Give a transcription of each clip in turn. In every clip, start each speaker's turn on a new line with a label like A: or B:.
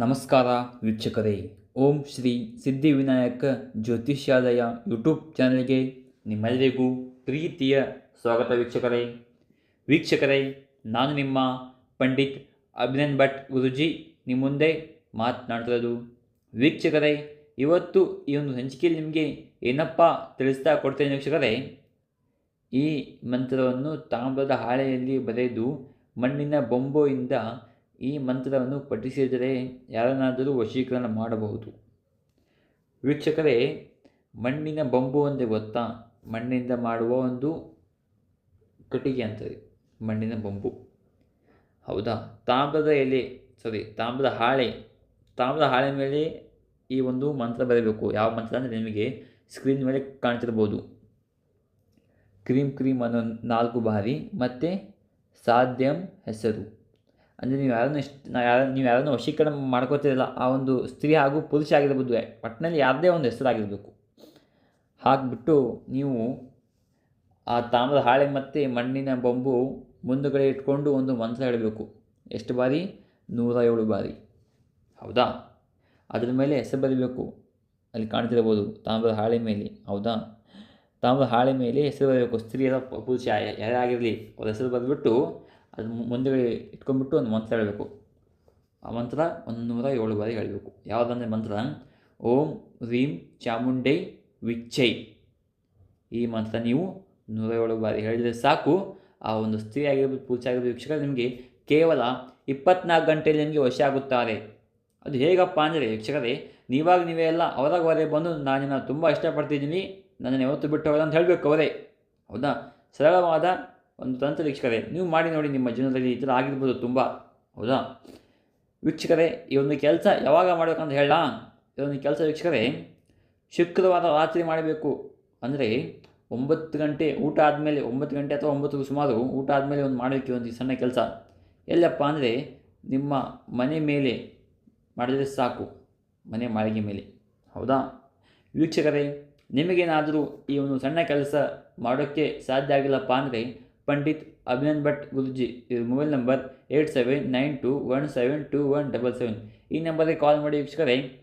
A: ನಮಸ್ಕಾರ ವೀಕ್ಷಕರೇ. ಓಂ ಶ್ರೀ ಸಿದ್ಧಿವಿನಾಯಕ ಜ್ಯೋತಿಷ್ಯಾಲಯ ಯೂಟ್ಯೂಬ್ ಚಾನಲ್ಗೆ ನಿಮ್ಮೆಲ್ಲರಿಗೂ ಪ್ರೀತಿಯ ಸ್ವಾಗತ ವೀಕ್ಷಕರೇ. ವೀಕ್ಷಕರೇ, ನಾನು ನಿಮ್ಮ ಪಂಡಿತ್ ಅಭಿನಂದ್ ಭಟ್ ಗುರುಜಿ ನಿಮ್ಮ ಮುಂದೆ ಮಾತನಾಡ್ತಿರೋದು. ವೀಕ್ಷಕರೇ, ಇವತ್ತು ಈ ಒಂದು ಹಂಚಿಕೆಯಲ್ಲಿ ನಿಮಗೆ ಏನಪ್ಪ ತಿಳಿಸ್ತಾ ಕೊಡ್ತೇನೆ ವೀಕ್ಷಕರೇ, ಈ ಮಂತ್ರವನ್ನು ತಾಮ್ರದ ಹಾಳೆಯಲ್ಲಿ ಬರೆದು ಮಣ್ಣಿನ ಬೊಂಬೆಯಿಂದ ಈ ಮಂತ್ರವನ್ನು ಪಠಿಸಿದರೆ ಯಾರನ್ನಾದರೂ ವಶೀಕರಣ ಮಾಡಬಹುದು. ವೀಕ್ಷಕರೇ, ಮಣ್ಣಿನ ಬೊಂಬು ಒಂದೇ ಗೊತ್ತಾ? ಮಣ್ಣಿಂದ ಮಾಡುವ ಒಂದು ಕಟ್ಟಿಗೆ ಅಂತಾರೆ, ಮಣ್ಣಿನ ಬೊಂಬು. ಹೌದಾ? ತಾಮ್ರದ ಎಲೆ ಸಾರಿ ತಾಮ್ರದ ಹಾಳೆ. ತಾಮ್ರದ ಹಾಳೆ ಮೇಲೆ ಈ ಒಂದು ಮಂತ್ರ ಬರಬೇಕು. ಯಾವ ಮಂತ್ರ ಅಂದರೆ ನಿಮಗೆ ಸ್ಕ್ರೀನ್ ಮೇಲೆ ಕಾಣ್ತಿರ್ಬೋದು. ಕ್ರೀಮ್ ಕ್ರೀಮ್ ಅನ್ನೋ ನಾಲ್ಕು ಬಾರಿ ಮತ್ತು ಸಾಧ್ಯಂ ಹೆಸರು. ಅಂದರೆ ನೀವು ಯಾರನ್ನು ಇಷ್ಟ ನಾ- ಯಾರ ನೀವು ಯಾರನ್ನು ವಶೀಕರಣ ಮಾಡ್ಕೋತಿರಲ್ಲ, ಆ ಒಂದು ಸ್ತ್ರೀ ಹಾಗೂ ಪುರುಷ ಆಗಿರ್ಬೋದು ಒಟ್ಟಿನಲ್ಲಿ ಯಾರದೇ ಒಂದು ಹೆಸರಾಗಿರಬೇಕು. ಹಾಕ್ಬಿಟ್ಟು ನೀವು ಆ ತಾಮ್ರದ ಹಾಳೆ ಮತ್ತು ಮಣ್ಣಿನ ಬೊಂಬು ಮುಂದುಗಡೆ ಇಟ್ಕೊಂಡು ಒಂದು ಮಂತ್ರ ಹೇಳಬೇಕು. ಎಷ್ಟು ಬಾರಿ? ನೂರ ಏಳು ಬಾರಿ. ಹೌದಾ? ಅದರ ಮೇಲೆ ಹೆಸರು ಬರೀಬೇಕು. ಅಲ್ಲಿ ಕಾಣ್ತಿರ್ಬೋದು ತಾಮ್ರದ ಹಾಳೆ ಮೇಲೆ. ಹೌದಾ? ತಾಮ್ರದ ಹಾಳೆ ಮೇಲೆ ಹೆಸರು ಬರಬೇಕು. ಸ್ತ್ರೀ ಅಥವಾ ಪ- ಪುರುಷ, ಯಾರೇ ಆಗಿರಲಿ, ಅವ್ರ ಹೆಸರು ಬರೆದ್ಬಿಟ್ಟು ಅದು ಮುಂದೆಗಡೆ ಇಟ್ಕೊಂಡ್ಬಿಟ್ಟು ಒಂದು ಮಂತ್ರ ಹೇಳಬೇಕು. ಆ ಮಂತ್ರ ನೂರ ಏಳು ಬಾರಿ ಹೇಳಬೇಕು. ಯಾವುದಂದ್ರೆ ಮಂತ್ರ? ಓಂ ರೀಂ ಚಾಮುಂಡೈ ವಿಚ್ಚೈ ಈ ಮಂತ್ರ ನೀವು ನೂರ ಏಳು ಬಾರಿ ಹೇಳಿದರೆ ಸಾಕು. ಆ ಒಂದು ಸ್ತ್ರೀ ಆಗಿರ್ಬೋದು, ಪುರುಷ ಆಗಿರ್ಬೋದು ನಿಮಗೆ ಕೇವಲ ಇಪ್ಪತ್ನಾಲ್ಕು ಗಂಟೆಯಲ್ಲಿ ನಿಮಗೆ ವಶ ಆಗುತ್ತಾರೆ. ಅದು ಹೇಗಪ್ಪ ಅಂದರೆ, ವೀಕ್ಷಕರೇ, ನೀವಾಗ ನೀವೇ ಎಲ್ಲ ಅವರಾಗ ಅವರೇ ಬಂದು ನಾನು ತುಂಬ ಇಷ್ಟಪಡ್ತಿದ್ದೀನಿ. ನನ್ನನ್ನು ಯಾವತ್ತು ಬಿಟ್ಟು ಹೋಗಲ್ಲ ಅಂತ ಹೇಳಬೇಕು ಅವರೇ. ಹೌದಾ? ಸರಳವಾದ ಒಂದು ತಂತ್ರ ವೀಕ್ಷಕರೇ, ನೀವು ಮಾಡಿ ನೋಡಿ ನಿಮ್ಮ ಜೀವನದಲ್ಲಿ ಈ ಥರ ಆಗಿರ್ಬೋದು ತುಂಬ. ಹೌದಾ? ವೀಕ್ಷಕರೇ, ಈ ಒಂದು ಕೆಲಸ ಯಾವಾಗ ಮಾಡಬೇಕಂತ ಹೇಳ ಈ ಒಂದು ಕೆಲಸ ವೀಕ್ಷಕರೇ, ಶುಕ್ರವಾರ ರಾತ್ರಿ ಮಾಡಬೇಕು. ಅಂದರೆ ಒಂಬತ್ತು ಗಂಟೆ ಊಟ ಆದಮೇಲೆ, ಒಂಬತ್ತು ಗಂಟೆ ಅಥವಾ ಒಂಬತ್ತು ಸುಮಾರು ಊಟ ಆದಮೇಲೆ ಒಂದು ಮಾಡಲಿಕ್ಕೆ ಒಂದು ಸಣ್ಣ ಕೆಲಸ. ಎಲ್ಲಪ್ಪ ಅಂದರೆ ನಿಮ್ಮ ಮನೆ ಮೇಲೆ ಮಾಡಿದರೆ ಸಾಕು. ಮನೆ ಮಾಳಿಗೆ ಮೇಲೆ. ಹೌದಾ? ವೀಕ್ಷಕರೇ, ನಿಮಗೇನಾದರೂ ಈ ಒಂದು ಸಣ್ಣ ಕೆಲಸ ಮಾಡೋಕ್ಕೆ ಸಾಧ್ಯ ಆಗಿಲ್ಲಪ್ಪ ಅಂದರೆ Pandit Abhinand Bhat Guruji mobile number eight seven nine two one seven two one double seven ಈ ನಂಬರ್ಗೆ ಕಾಲ್ ಮಾಡಿ ವೀಕ್ಷಕರೇ,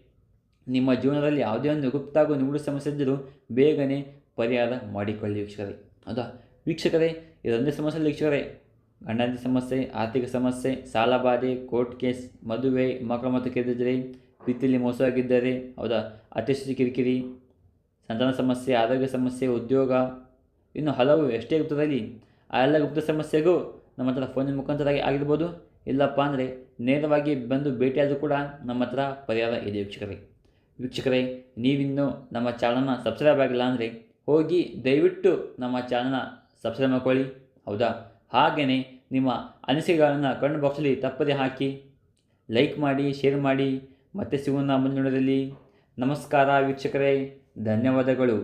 A: ನಿಮ್ಮ ಜೀವನದಲ್ಲಿ ಯಾವುದೇ ಒಂದು ಗುಪ್ತ ಹಾಗೂ ನಿಗೂಢ ಸಮಸ್ಯೆ ಇದ್ದರೂ ಬೇಗನೆ ಪರಿಹಾರ ಮಾಡಿಕೊಳ್ಳಿ ವೀಕ್ಷಕರೇ. ಹೌದಾ? ವೀಕ್ಷಕರೇ, ಇದೊಂದೇ ಸಮಸ್ಯೆ ವೀಕ್ಷಕರೇ. ಗಂಡನ ಸಮಸ್ಯೆ, ಆರ್ಥಿಕ ಸಮಸ್ಯೆ, ಸಾಲ ಬಾಧೆ ಕೋರ್ಟ್ ಕೇಸ್ ಮದುವೆ, ಮಕ್ಕಳ ಮತ್ತು ಪಿತ್ತಿಲಿ ಪ್ರೀತಿಯಲ್ಲಿ ಮೋಸವಾಗಿದ್ದರೆ, ಹೌದಾ? ಅತಿಶಿ ಕಿರಿಕಿರಿ, ಸಂತಾನ ಸಮಸ್ಯೆ, ಆರೋಗ್ಯ ಸಮಸ್ಯೆ, ಉದ್ಯೋಗ, ಇನ್ನು ಹಲವು ಎಷ್ಟೇ ಗುಪ್ತದಲ್ಲಿ ಆ ಎಲ್ಲ ಗುಪ್ತ ಸಮಸ್ಯೆಗೂ ನಮ್ಮ ಹತ್ರ ಫೋನಿನ ಮುಖಾಂತರ ಆಗಿರ್ಬೋದು. ಇಲ್ಲಪ್ಪ ಅಂದರೆ ನೇರವಾಗಿ ಬಂದು ಭೇಟಿಯಾದರೂ ಕೂಡ ನಮ್ಮ ಹತ್ರ ಪರಿಹಾರ ಇದೆ ವೀಕ್ಷಕರೇ. ವೀಕ್ಷಕರೇ, ನೀವಿನ್ನೂ ನಮ್ಮ ಚಾನಲ್ನ ಸಬ್ಸ್ಕ್ರೈಬ್ ಆಗಿಲ್ಲ ಅಂದರೆ ಹೋಗಿ ದಯವಿಟ್ಟು ನಮ್ಮ ಚಾನಲ್ನ ಸಬ್ಸ್ಕ್ರೈಬ್ ಮಾಡ್ಕೊಳ್ಳಿ. ಹೌದಾ? ಹಾಗೆಯೇ ನಿಮ್ಮ ಅನಿಸಿಕೆಗಳನ್ನು ಕಮೆಂಟ್ ಬಾಕ್ಸಲ್ಲಿ ತಪ್ಪದೇ ಹಾಕಿ ಲೈಕ್ ಮಾಡಿ ಶೇರ್ ಮಾಡಿ. ಮತ್ತೆ ಸಿಗೋಣ ಮುಂದಿನ ವಿಡಿಯೋದಲ್ಲಿ. ನಮಸ್ಕಾರ ವೀಕ್ಷಕರೇ. ಧನ್ಯವಾದಗಳು.